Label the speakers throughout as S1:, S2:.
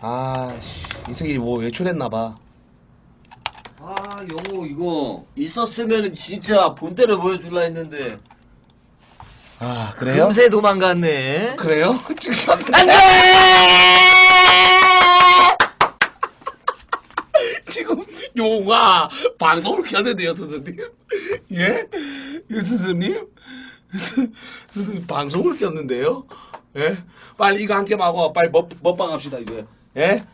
S1: 아씨. 이 새끼 뭐 외출했나봐.
S2: 아 영호 이거 있었으면 진짜 본때를 보여줄라 했는데.
S1: 아 그래요?
S2: 금세 도망갔네.
S1: 그래요?
S2: 안돼!
S1: 지금 용호가 방송을 켰는데요 선생님? 예? 예, 선생님? 방송을 켰는데요? 예? 빨리 이거 한개 하고 빨리 먹, 먹방 합시다 이제 예?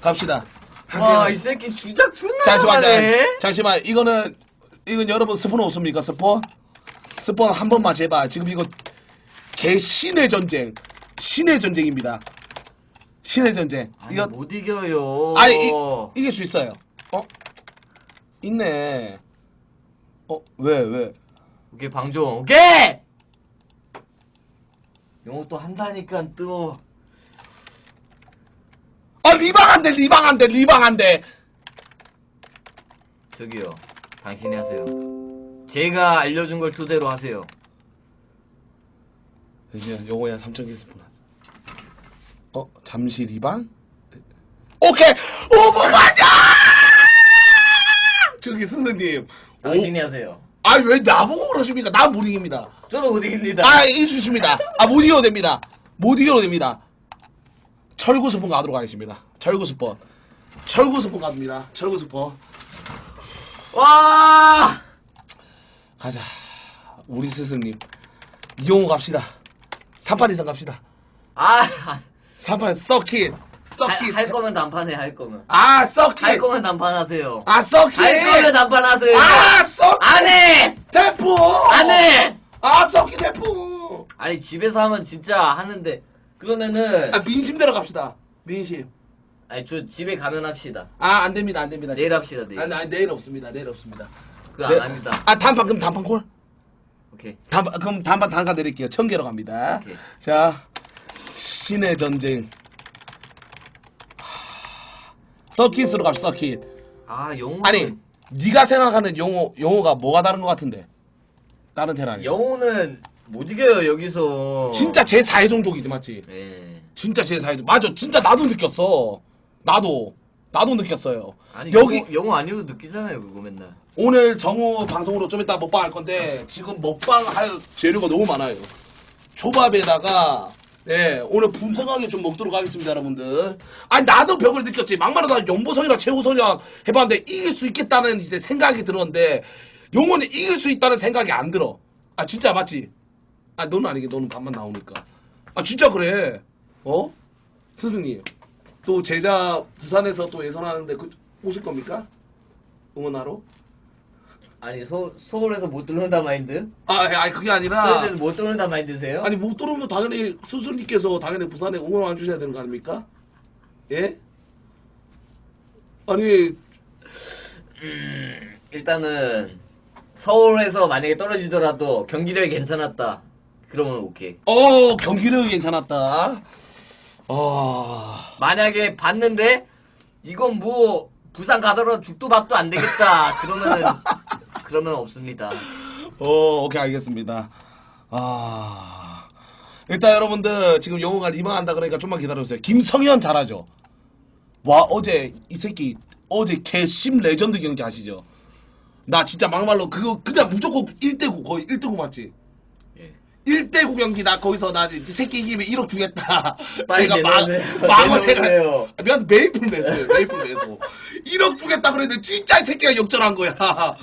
S1: 갑시다
S2: 한와
S1: 개.
S2: 이 새끼 주작 존나
S1: 잠시만,
S2: 잘하네
S1: 잠시만, 이거는, 이건 여러분 스폰 없습니까, 스폰? 스폰 한 번만 제발. 지금 이거 개 신의 전쟁. 신의 전쟁입니다. 신의 전쟁.
S2: 아니
S1: 이거,
S2: 못 이겨요
S1: 아니, 이, 이길 수 있어요. 어? 있네. 어, 왜, 왜?
S2: 오케이 방종 오케이 영호 또 한다니까 또
S1: 아, 리방 안 돼, 리방 안 돼, 리방 안 돼.
S2: 저기요 당신이 하세요 제가 알려준 걸 토대로 하세요
S1: 이제 요거야 3,000개 스폰 하자. 어, 잠시 리방? 오케이! 오버 맞아! 저기 스승님.
S2: 당신이 하세요
S1: 아, 왜 나보고 그러십니까? 난못 이깁니다.
S2: 저도 못 이깁니다
S1: 아, 수 있습니다. 아, 못 이겨도 됩니다. 못 이겨도 됩니다. 철구 스폰 가도록 하겠습니다. 철구 스폰. 철구 스폰 갑니다. 철구 스폰.
S2: 와
S1: 가자. 우리 스승님. 이용호 갑시다. 3판 이상 갑시다.
S2: 아,
S1: 3판 서킷. 서킷.
S2: 할, 할 거면 단판해 할 거면
S1: 아, 서킷.
S2: 할 거면 단판하세요
S1: 아, 서킷.
S2: 할 거면 단판하세요
S1: 아, 서킷.
S2: 안 해
S1: 대포.
S2: 안 해
S1: 아, 서킷 대포.
S2: 아니 집에서 하면 진짜 하는데 그러면은
S1: 아, 민심대로 갑시다. 민심.
S2: 아니 저 집에 가면 합시다
S1: 아, 안 됩니다. 안 됩니다.
S2: 내일 합시다 내일
S1: 아니, 아니, 내일 없습니다. 내일 없습니다.
S2: 그거
S1: 네.
S2: 안 합니다
S1: 아, 단판 그럼 단판 콜?
S2: 오케이
S1: 단판 그럼 단판 단가 드릴게요. 천 개로 갑니다.
S2: 오케이.
S1: 자, 신의 전쟁. 하, 서킷으로 갑시다. 서킷.
S2: 아 영호
S1: 아니, 네가 생각하는 용어 용어가 뭐가 다른 것 같은데? 다른 테라니.
S2: 영호는 못 이겨요 여기서
S1: 진짜 제 4의 종족이지 맞지?
S2: 예
S1: 진짜 제 4의 종 맞아. 진짜 나도 느꼈어. 나도 나도 느꼈어요.
S2: 아니
S1: 여기
S2: 영호, 영호 아니어도 느끼잖아요 그거 맨날
S1: 오늘 정우 방송으로 좀 이따 먹방 할 건데 지금 먹방 할 재료가 너무 많아요. 초밥에다가 네 오늘 분성하게 좀 먹도록 하겠습니다 여러분들. 아니 나도 벽을 느꼈지. 막말하다 연보성이랑 최우성이랑 해봤는데 이길 수 있겠다는 이제 생각이 들었는데 용호는 이길 수 있다는 생각이 안 들어. 아 진짜 맞지? 아 너는 아니게 너는 반만 나오니까. 아 진짜 그래. 어? 스승님 또 제자 부산에서 또 예선하는데 그 오실 겁니까? 응원하러?
S2: 아니 서, 서울에서 못 들어온다 마인드?
S1: 아, 예, 아니 그게 아니라
S2: 서울에서 못 들어온다 마인드세요?
S1: 아니 못 들어오면 당연히 스승님께서 당연히 부산에 응원 와 주셔야 되는 거 아닙니까? 예? 아니
S2: 음, 일단은 서울에서 만약에 떨어지더라도 경기력이 괜찮았다. 그러면 오케이.
S1: 어 경기력이 괜찮았다. 어
S2: 만약에 봤는데 이건 뭐 부산 가더라도 죽도 밥도 안 되겠다. 그러면은 그러면 없습니다.
S1: 어, 오케이 알겠습니다. 아 일단 여러분들 지금 영호가 리방한다 그러니까 좀만 기다려주세요. 김성현 잘하죠. 와 어제 이 새끼 어제 개심 레전드 경기 아시죠? 나 진짜 막말로 그거 그냥 무조건 1대9 거의 1대9 맞지?
S2: 예.
S1: 1대9 경기 나 거기서 나이 새끼 이기면 1억 주겠다.
S2: 빨리
S1: 내가 막
S2: 내놓으세요.
S1: 막을
S2: 내놓으세요.
S1: 해가 미안 메이플 매수요 메이플 매수. 1억 주겠다 그랬는데 진짜 이 새끼가 역전한 거야.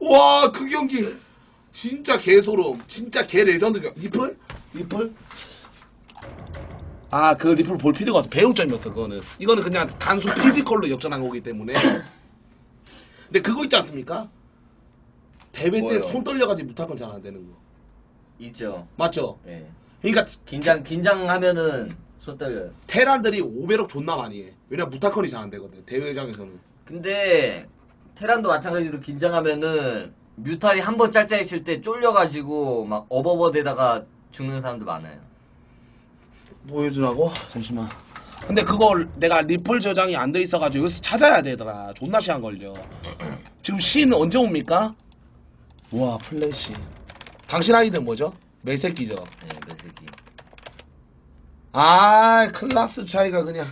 S1: 와 그 경기 진짜 개소름. 진짜 개 레전드 경 리플? 리플? 아 그 리플 볼 필요가 없어 배울 점이었어 그거는 이거는 그냥 단순 피지컬로 역전한 거기 때문에 근데 그거 있지 않습니까? 대회 때
S2: 뭐요?
S1: 손 떨려가지고 무조건 잘 안 되는 거
S2: 있죠.
S1: 맞죠?
S2: 예.
S1: 그러니까
S2: 긴장 긴장하면은 손 떨려요.
S1: 테란들이 500억 존나 많이 해 왜냐 무타컨이 잘 안 되거든 대회장에서는
S2: 근데 테란도 마찬가지로 긴장하면은 뮤탈이 한 번 짤짤이 칠 때 쫄려가지고 막 어버버대다가 죽는 사람도 많아요.
S1: 보여주라고? 잠시만 근데 그걸 내가 리플 저장이 안 돼 있어가지고 여기서 찾아야 되더라 존나 시간 걸려 지금 신 언제 옵니까? 와 플래시 당신 아이디 뭐죠? 매새끼죠
S2: 예, 몇 새끼.
S1: 아 클라스 차이가 그냥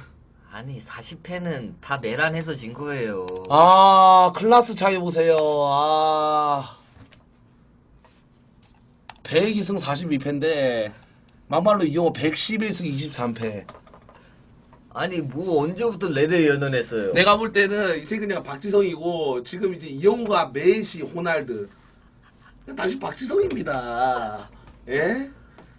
S2: 아니 40패는 다 메란해서 진 거예요.
S1: 아, 클라스 차이 보세요. 아. 102승 42패인데, 막말로 이용호 111승 23패.
S2: 아니 뭐 언제부터 레드 연연했어요?
S1: 내가 볼 때는 이 새끼가 박지성이고, 지금 이제 이용호가 메시, 호날드. 다시 박지성입니다. 예?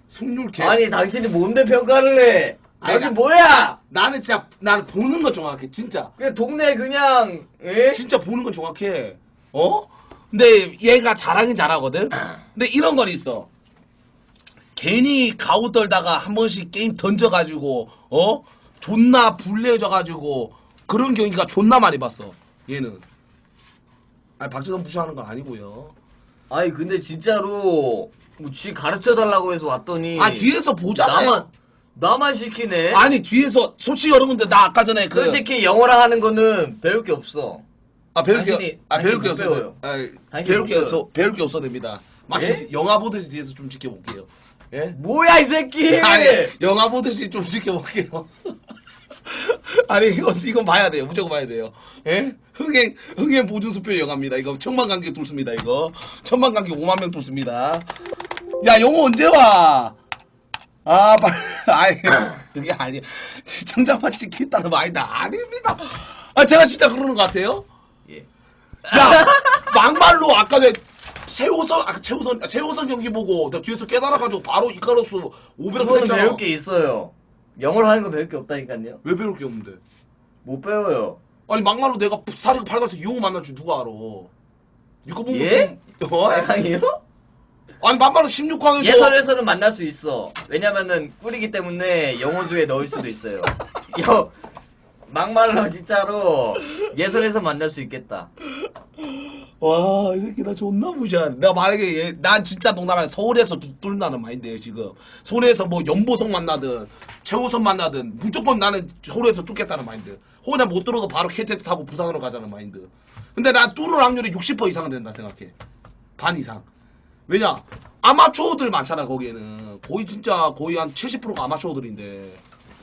S1: 승률 개.
S2: 아니 당신이 뭔데 평가를 해?
S1: 아니,
S2: 당신
S1: 나-
S2: 뭐야?
S1: 나는 진짜, 나는 보는 건 정확해, 진짜.
S2: 그냥 동네 그냥 예?
S1: 진짜 보는 건 정확해. 어? 근데 얘가 잘하긴 잘하거든? 근데 이런 건 있어. 괜히 가우 떨다가 한 번씩 게임 던져가지고, 어? 존나 불리해져가지고, 그런 경기가 존나 많이 봤어. 얘는. 아니, 박지성 무시하는 건 아니고요.
S2: 아니 근데 진짜로 뭐 쥐 가르쳐 달라고 해서 왔더니
S1: 아, 뒤에서 보잖아요.
S2: 나만 나만 시키네.
S1: 아니, 뒤에서, 솔직히 여러분들, 나 아까 전에 그.
S2: 솔직히 영어랑 하는 거는 배울 게 없어.
S1: 아, 배울 게,
S2: 당신이-
S1: 아, 배울
S2: 게못
S1: 없어.
S2: 배워요.
S1: 아,
S2: 당신이
S1: 배울
S2: 못
S1: 게
S2: 배워요.
S1: 없어. 배울 게 없어 됩니다. 마치
S2: 예?
S1: 영화 보듯이 뒤에서 좀 지켜볼게요. 예?
S2: 뭐야 이 새끼!
S1: 아니, 영화 보듯이 좀 지켜볼게요. 아니, 이거, 이건 봐야 돼요. 무조건 봐야 돼요. 예? 흥행, 흥행 보증 수표 영화입니다. 이거 천만 관객 뚫습니다, 이거. 천만 관객 5만 명 뚫습니다. 야, 영호 언제 와? 아, 빨리, 아니, 그게 아니, 시청자만 찍겠다는 말이다. 아닙니다. 아, 제가 진짜 그러는 것 같아요?
S2: 예.
S1: 야, 막말로 아까 내 최호선, 아까 최호선, 아, 최호선 경기 보고 나 뒤에서 깨달아가지고 바로 이카로스 500원
S2: 그거는
S1: 했잖아.
S2: 배울 게 있어요. 영어로 하는 거 배울 게 없다니까요.
S1: 왜 배울 게 없는데?
S2: 못 배워요.
S1: 아니 막말로 내가 사리가 밝아서 이용호 만날 줄 누가 알아? 이거 보면
S2: 예?
S1: 좀- 어?
S2: 빨강이요?
S1: 아니 막말로 16강에서
S2: 예선에서는 만날 수 있어. 왜냐면은 꿀이기 때문에 영어주에 넣을 수도 있어요. 여, 막말로 진짜로 예선에서 만날 수 있겠다.
S1: 와, 이 새끼 나 존나 무시하네. 내가 만약에 얘, 난 진짜 아니야. 서울에서 뚫- 뚫는다는 마인드예요, 지금. 서울에서 뭐 연보성 만나든 최우선 만나든 무조건 나는 서울에서 뚫겠다는 마인드. 혹은 못 뚫어도 바로 KTX 타고 부산으로 가자는 마인드. 근데 난 뚫을 확률이 60% 이상은 된다 생각해. 반 이상. 왜냐? 아마추어들 많잖아, 거기에는. 거의 진짜 거의 한 70%가 아마추어들인데.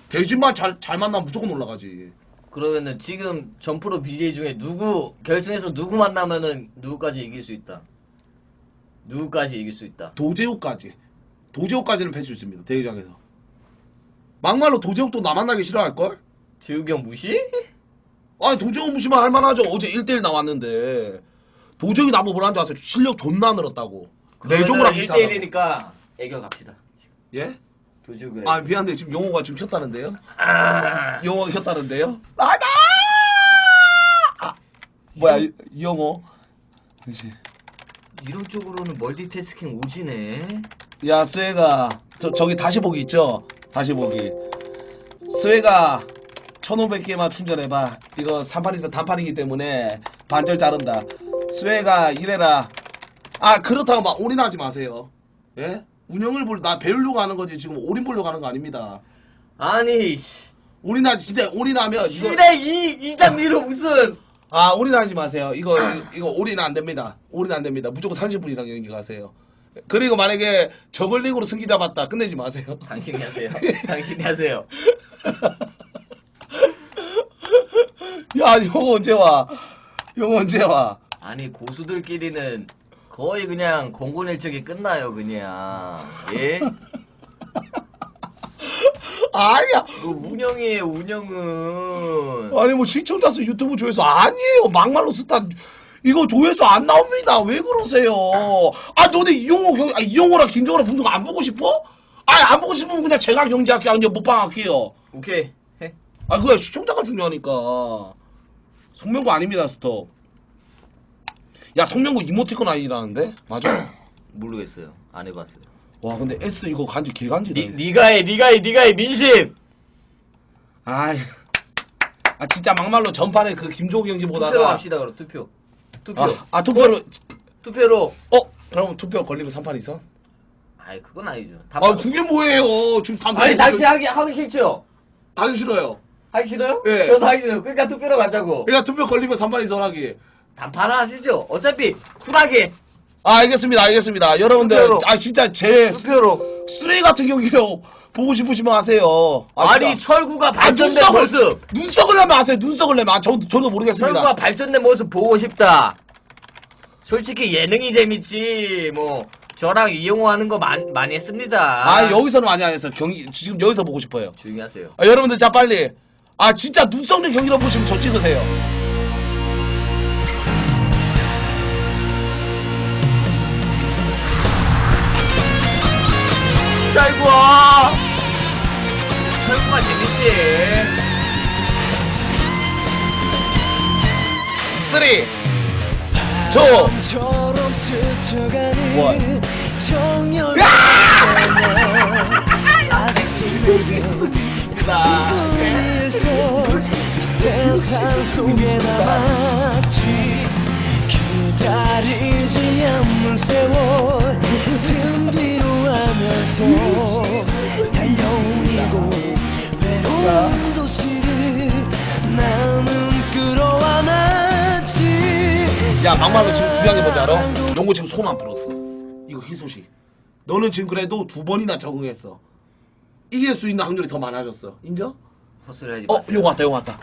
S1: 대진만 잘, 잘 만나면 무조건 올라가지.
S2: 그러면은 지금 점프로 BJ 중에 누구 결승에서 누구 만나면은 누구까지 이길 수 있다. 누구까지 이길 수 있다.
S1: 도제욱까지. 도제욱까지는 뺄 수 있습니다. 대회장에서. 막말로 도제욱도 나 만나기 싫어할걸?
S2: 재욱이 형 무시?
S1: 아니 도제욱 무시만 할만하죠. 어제 1대1 나왔는데. 도제욱이 나보고 뭐라는 줄 아세요? 실력 존나 늘었다고. 비슷하다고.
S2: 1대1이니까 애교 갑시다.
S1: 예?
S2: 조지우 그래.
S1: 아 미안한데 지금 용호가 지금 켰다는데요? 용호가 켰다는데요? 나다! 아, 뭐야 이, 이용호? 그렇지.
S2: 이런 쪽으로는 멀티태스킹 오지네.
S1: 야, 스웨가, 저, 저기 다시 보기 있죠? 다시 보기. 스웨가, 1500개만 충전해봐. 이거 3판에서 단판이기 때문에 반절 자른다. 스웨가, 이래라. 아, 그렇다고 막 올인하지 마세요. 예? 운영을 볼, 나 배우려고 하는 거지. 지금 올인 보려고 하는 거 아닙니다.
S2: 아니, 씨.
S1: 올인하지, 진짜 올인하면 이거.
S2: 시대 이, 이 장미로 무슨.
S1: 아, 올인하지 마세요. 이거, 이거 올인 안 됩니다. 올인 안 됩니다. 무조건 30분 이상 연기 가세요. 그리고 만약에 저글링으로 승기 잡았다. 끝내지 마세요.
S2: 당신이 하세요. 당신이 하세요.
S1: 야, 형 언제 와? 형 언제 와?
S2: 아니, 고수들끼리는 거의 그냥 공곤일적이 끝나요, 그냥. 예?
S1: 아니야.
S2: 그 운영이에요, 운영은.
S1: 아니 뭐 시청자 수 유튜브 조회수 아니에요. 막말로 스타 이거 조회수 안 나옵니다. 왜 그러세요? 아 너네 이용호 경 아, 이용호랑 김정호랑 거안 보고 싶어? 아니 안 보고 싶으면 그냥 제가 경제할게요. 아니면 못방 할게요.
S2: 오케이. 해.
S1: 아 그거 시청자가 중요하니까. 성명구 아닙니다 스톱. 야 성명구 이모티콘 아니라는데? 맞아?
S2: 모르겠어요. 안 해봤어요.
S1: 와 근데 S 이거 간지 개간지다.
S2: 니, 니가 해, 니가 해, 니가 해, 민심!
S1: 아이. 아 진짜 막말로 전판에 그 김종호 경기 보다가
S2: 투표 합시다, 그럼, 투표. 투표.
S1: 아, 아 투표를
S2: 투표로.
S1: 어? 그럼 투표 걸리면 3판 이상?
S2: 아이, 그건 아니죠. 다
S1: 아 그게 뭐예요? 지금 단
S2: 아니, 당신 하기, 하기 싫죠?
S1: 하기 싫어요.
S2: 하기 싫어요?
S1: 예.
S2: 저도 하기 싫어요. 그러니까 투표로 가자고.
S1: 그러니까 투표 걸리면 3판 이상 하기.
S2: 단판 하시죠. 어차피, 쿨하게.
S1: 아 알겠습니다, 알겠습니다. 여러분들,
S2: 투표로.
S1: 아 진짜 제
S2: 투표로.
S1: 쓰레기 같은 경기로 보고 싶으시면 하세요.
S2: 아니
S1: 진짜.
S2: 철구가
S1: 아,
S2: 발전된
S1: 눈썹을,
S2: 모습
S1: 눈썹을 내면 하세요. 눈썹을 내면. 아, 저, 저도 모르겠습니다.
S2: 철구가 발전된 모습 보고 싶다 솔직히 예능이 재밌지 뭐 저랑 이용호 하는 거 많, 많이 했습니다
S1: 아, 여기서는 많이 안 했어요. 경기, 지금 여기서 보고 싶어요.
S2: 조용히 하세요
S1: 아, 여러분들, 자, 빨리. 아, 진짜 눈썹 는 경기로 보시면 저 찍으세요.
S2: 철구야! 철구가 재밌지.
S1: 쓰리,
S3: 않
S1: 중요한 게 뭔지 알아? 용고 지금 손 안 풀었어. 이거 희소식. 너는 지금 그래도 두 번이나 적응했어. 이길 수 있는 확률이 더 많아졌어. 인정?
S2: 헛소리 하지
S1: 어,
S2: 마세요
S1: 요거 왔다, 요거 왔다.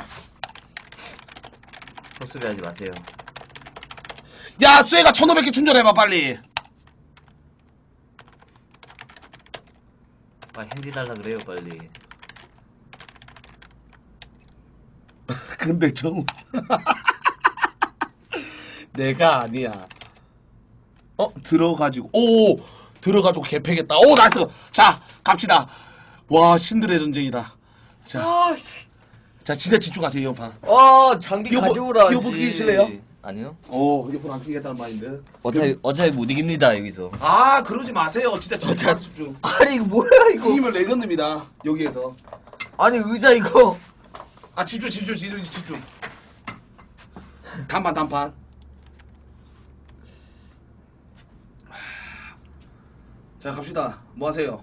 S2: 헛소리 하지 마세요
S1: 야, 쇠가 1500개 충전해봐, 빨리.
S2: 빨리 핸디 달라 그래요 빨리
S1: 근데 정우. 내가 아니야. 어, 들어가지고. 오! 들어가지고 개패겠다. 오, 나이스! 자, 갑시다. 와, 신들의 전쟁이다. 자, 자, 진짜 집중하세요, 이번 판.
S2: 아 장비
S1: 이거 뭐-
S2: 가져오라
S1: 이거 뭐 끼실래요?
S2: 아니요
S1: 오, 이번 안 끼겠다는 마인드.
S2: 어차피 어차피 못 이깁니다 여기서
S1: 아, 그러지 마세요. 진짜 집중, 집중.
S2: 아니 이거 뭐야 이거
S1: 이기면 레전드입니다. 여기에서.
S2: 아니 의자 이거
S1: 아, 집중, 집중, 집중, 집중. 단판, 단판. 자, 갑시다. 뭐 하세요?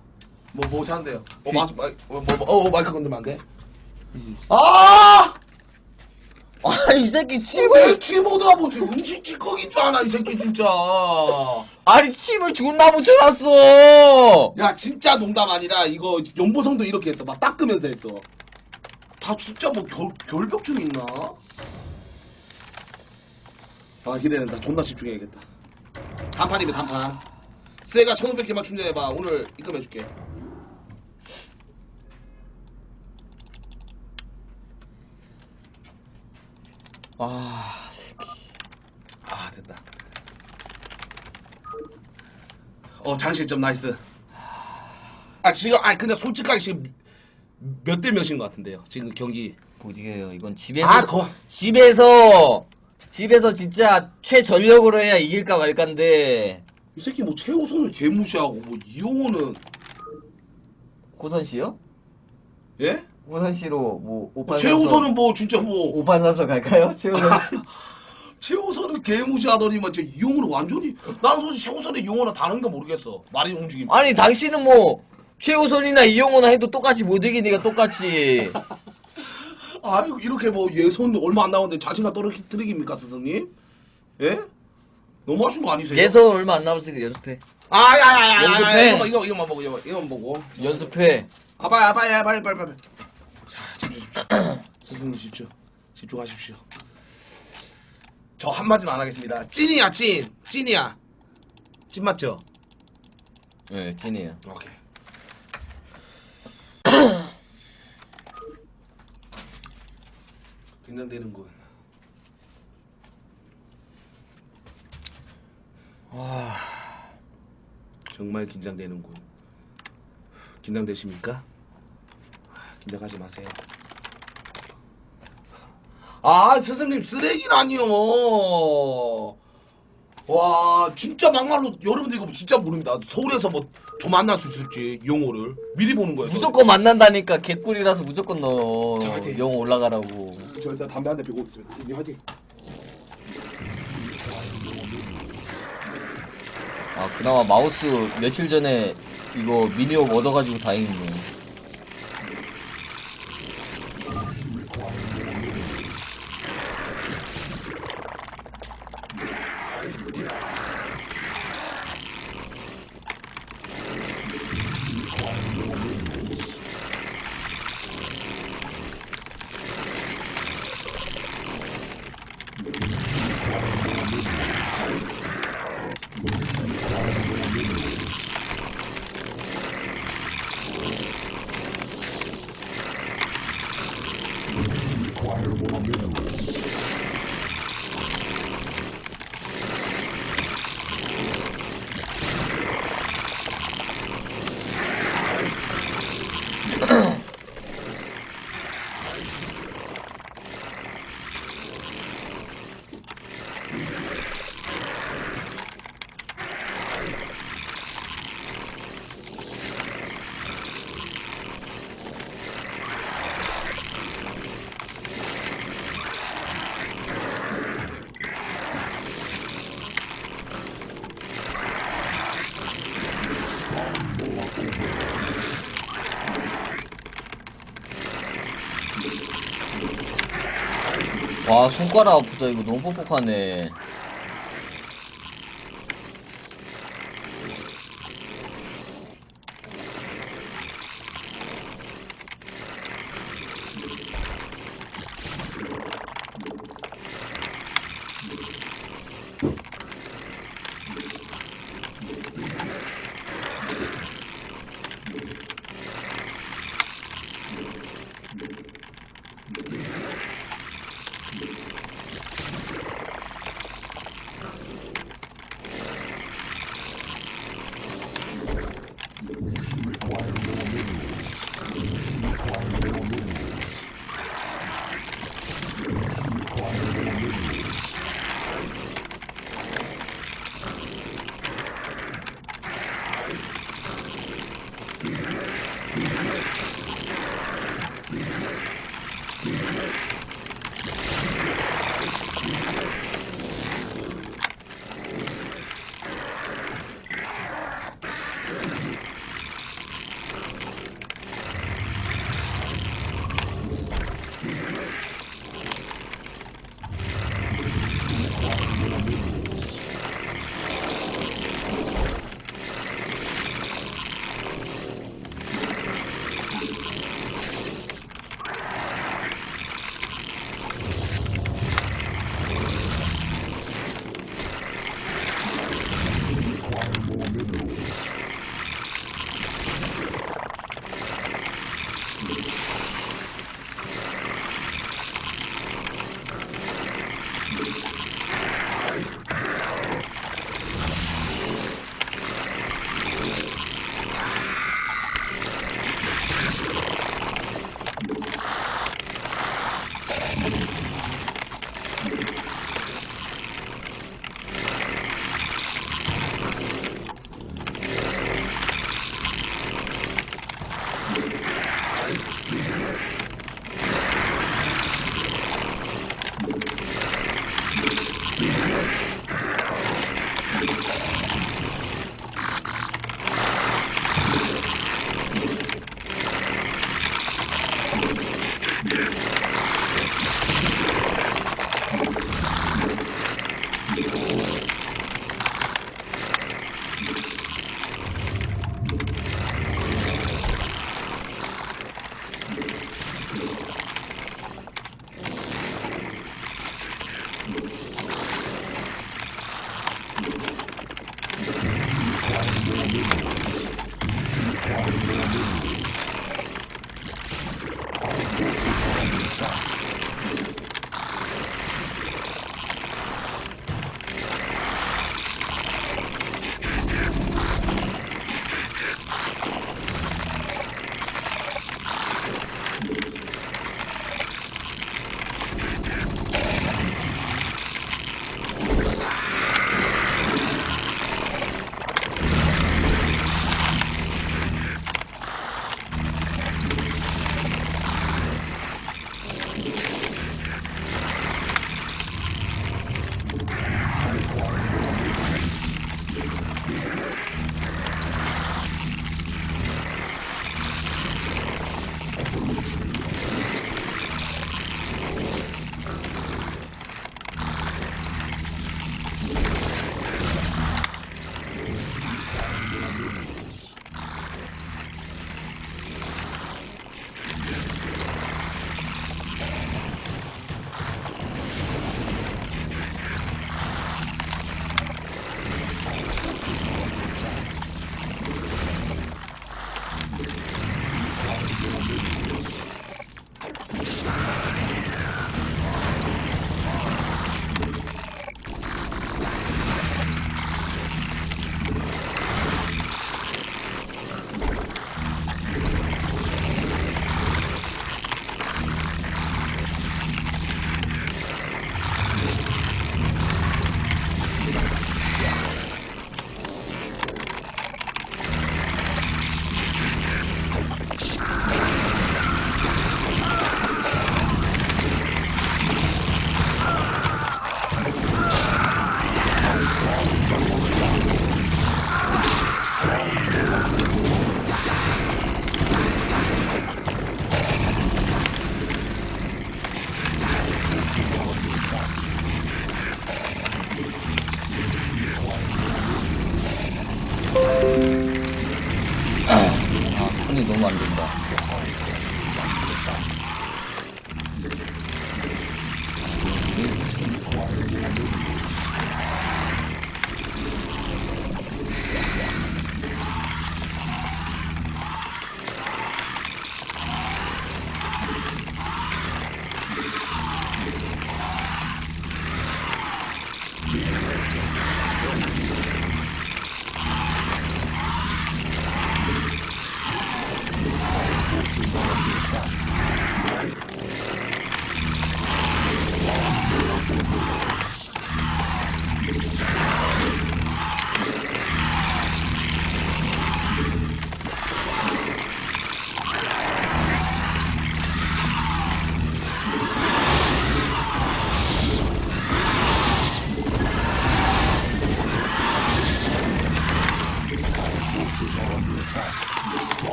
S1: 뭐, 뭐 하는데요? 어, 마, 마, 어, 뭐, 뭐, 어, 마이크 건들면 안 돼? 아!
S2: 아니 이 새끼
S1: 내
S2: 침을
S1: 키보드가 뭐지? 음식 찌꺼기 줄 아나, 이 새끼, 진짜.
S2: 아니 침을 존나 붙여놨어
S1: 야, 진짜 농담 아니라, 이거, 연보성도 이렇게 했어. 막 닦으면서 했어. 다 진짜 뭐, 결, 결벽증 있나? 아, 기대된다. 존나 집중해야겠다. 단판이네, 단판. 쇠가 1500개만 충전해봐. 오늘 입금해줄게.
S2: 아
S1: 아, 됐다. 어, 장실점 나이스. 아, 지금, 아, 근데 솔직하게 지금 몇 대 몇인 것 같은데요. 지금 경기.
S2: 못이겨요 이건 집에서
S1: 아, 거.
S2: 집에서 집에서 진짜 최전력으로 해야 이길까 말까인데
S1: 이 새끼 뭐 최우선을 개무시하고, 뭐 이용호는,
S2: 고선 씨요?
S1: 예?
S2: 고선 씨로
S1: 뭐뭐
S2: 오판
S1: 최우선은 뭐 진짜 뭐.
S2: 오판 삼성 갈까요? 최우선
S1: 최우선을 개무시하더니만 저 이용호는 완전히 나는 솔직히 최우선의 이용호는 다른 거 모르겠어 말이 움직임
S2: 아니 당신은 뭐 최우선이나 이용호나 해도 똑같이 못 이기니까 똑같이
S1: 아이고 이렇게 뭐 예선 얼마 안 남았는데 자신감 떨어뜨리깁니까 스승님? 예? 너무 하신 거 아니세요?
S2: 예선 얼마 안 남았으니까 연습해.
S1: 아야야야
S2: 연습해.
S1: 이거 이거 이거만 보고 이거 이거만 보고.
S2: 연습해.
S1: 아 빨리 아, 빨리 아, 빨리 빨리 빨리. 자 집중. 스승님 집중. 집중하십시오. 저 한마디도 안 하겠습니다. 찐이야 찐. 찐이야. 찐 맞죠?
S2: 네 찐이에요.
S1: 오케이. 긴장되는군
S2: 와.
S1: 정말 긴장되는군. 긴장되십니까? 긴장하지 마세요. 아 스승님 쓰레기라니요. 와 진짜 막말로 여러분들 이거 진짜 모릅니다. 서울에서 뭐 저 만날 수 있을지 용호를. 미리 보는 거예요
S2: 무조건 만난다니까 개꿀이라서 무조건 넣어.
S1: 자, 화이팅.
S2: 영 올라가라고.
S1: 저 일단 담배 한 대 피고 있습니다. 스승님 화이팅
S2: 아 그나마 마우스 며칠 전에 이거 미니홈 얻어가지고 다행이네 와 손가락 아프다. 이거 너무 뻑뻑하네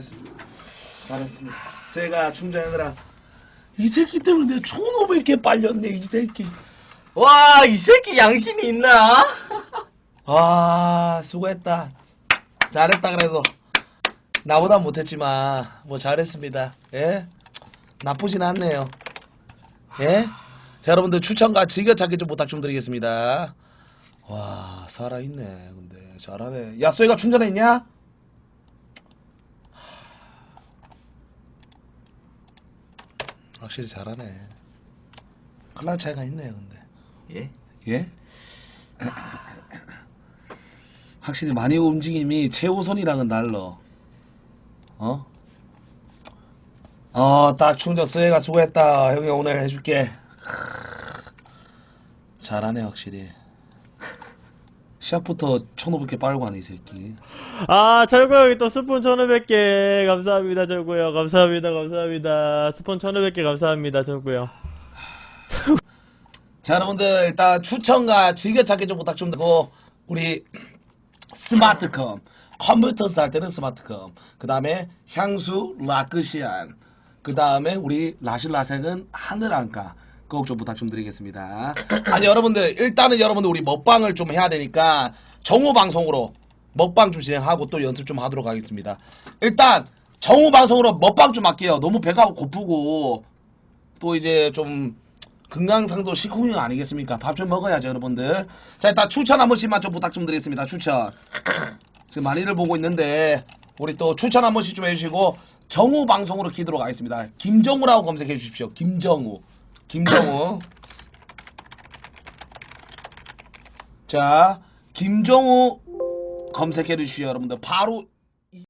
S1: 잘했습니다. 잘했습니다. 제가 충전하느라 이 새끼 때문에 1,500개 빨렸네 이 새끼.
S2: 와, 이 새끼 양심이 있나?
S1: 아 수고했다. 잘했다 그래도 나보다 못했지만 뭐 잘했습니다. 예 나쁘진 않네요. 예. 자, 여러분들 추천과 즐겨 찾기 좀 부탁 좀 드리겠습니다. 와 살아있네 근데 잘하네. 야 쏘이가 충전했냐? 확실히 잘하네. 클라 차이가 있네요 근데.
S2: 예?
S1: 예? 확실히 많이 움직임이 최우선이랑은 달러. 어? 어, 딱 충전 쓰레가 수고했다. 형이 오늘 해줄게. 잘하네, 확실히. 시합부터 1500개 빨고 하네, 이 새끼.
S4: 아, 철구 형이 또 스폰 1500개 감사합니다, 철구 형. 감사합니다, 감사합니다. 스폰 1500개 감사합니다, 철구 형.
S1: 자, 여러분들, 일단 추천과 즐겨찾기 좀 부탁 좀 드리고, 우리 스마트컴. 컴퓨터 살 때는 스마트컴. 그 다음에 향수 라크시안. 그 다음에 우리 라실라색은 하늘안가. 꼭 좀 부탁 좀 드리겠습니다. 아니 여러분들 일단은 여러분들 우리 먹방을 좀 해야 되니까 정오 방송으로 먹방 좀 진행하고 또 연습 좀 하도록 하겠습니다. 일단 정오 방송으로 먹방 좀 할게요. 너무 배가 고프고 또 이제 좀 건강상도 식후경 아니겠습니까? 밥 좀 먹어야죠, 여러분들. 자, 일단 추천 한 번씩만 좀 부탁 좀 드리겠습니다. 추천. 지금 많이들 보고 있는데 우리 또 추천 한 번씩 좀 해주시고 정우 방송으로 키도록 하겠습니다. 김정우라고 검색해 주십시오. 김정우. 김정우. 자, 김정우 검색해 주십시오, 여러분들. 바로